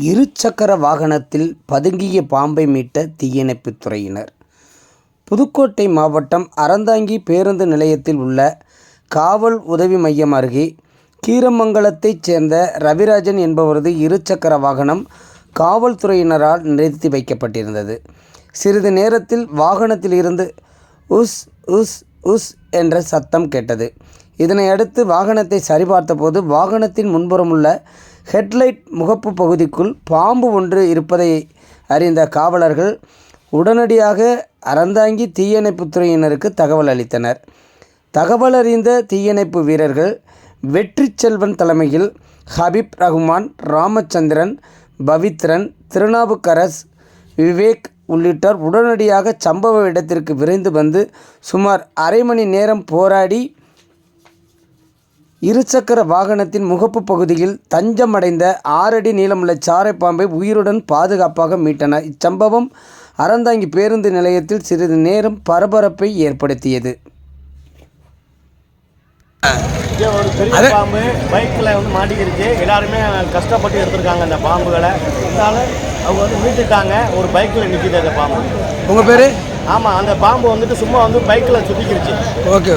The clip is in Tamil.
இருசக்கர வாகனத்தில் பதுங்கிய பாம்பை மீட்ட தீயணைப்புத் துறையினர். புதுக்கோட்டை மாவட்டம் அறந்தாங்கி பேருந்து நிலையத்தில் உள்ள காவல் உதவி மையம் அருகே கீரமங்கலத்தைச் சேர்ந்த ரவிராஜன் என்பவரது இருசக்கர வாகனம் காவல்துறையினரால் நிறுத்தி வைக்கப்பட்டிருந்தது. சிறிது நேரத்தில் வாகனத்தில் இருந்து உஸ் உஸ் உஸ் என்ற சத்தம் கேட்டது. இதனை அடுத்து வாகனத்தை சரிபார்த்தபோது வாகனத்தின் முன்புறமுள்ள ஹெட்லைட் முகப்பு பகுதிக்குள் பாம்பு ஒன்று இருப்பதை அறிந்த காவலர்கள் உடனடியாக அறந்தாங்கி தீயணைப்புத் துறையினருக்கு தகவல் அளித்தனர். தகவல் அறிந்த தீயணைப்பு வீரர்கள் வெற்றி செல்வன் தலைமையில் ஹபீப் ரஹ்மான் ராமச்சந்திரன் பவித்ரன் திருநாவுக்கரஸ் விவேக் உள்ளிட்டோர் உடனடியாக சம்பவ இடத்திற்கு விரைந்து வந்து சுமார் அரை மணி நேரம் போராடி இருசக்கர வாகனத்தின் முகப்பு பகுதியில் தஞ்சமடைந்த ஆறடி நீளமுள்ள சாரை பாம்பை உயிருடன் பாதுகாப்பாக மீட்டனர் இச்சம்பவம் அறந்தாங்கி பேருந்து நிலையத்தில் சிறிது நேரம் பரபரப்பை ஏற்படுத்தியது. ஒரு பெரிய பாம்பு பைக்கில் வந்து மாட்டிக்கிருச்சு. எல்லாருமே கஷ்டப்பட்டு எடுத்திருக்காங்க அந்த பாம்புகளை. இருந்தாலும் அவங்க வந்து மீட்டுட்டாங்க. ஒரு பைக்கில் நிற்கிது அந்த பாம்பு. உங்கள் பேர்? ஆமாம் அந்த பாம்பு வந்துட்டு சும்மா வந்து பைக்கில் சுற்றிக்கிருச்சு okay.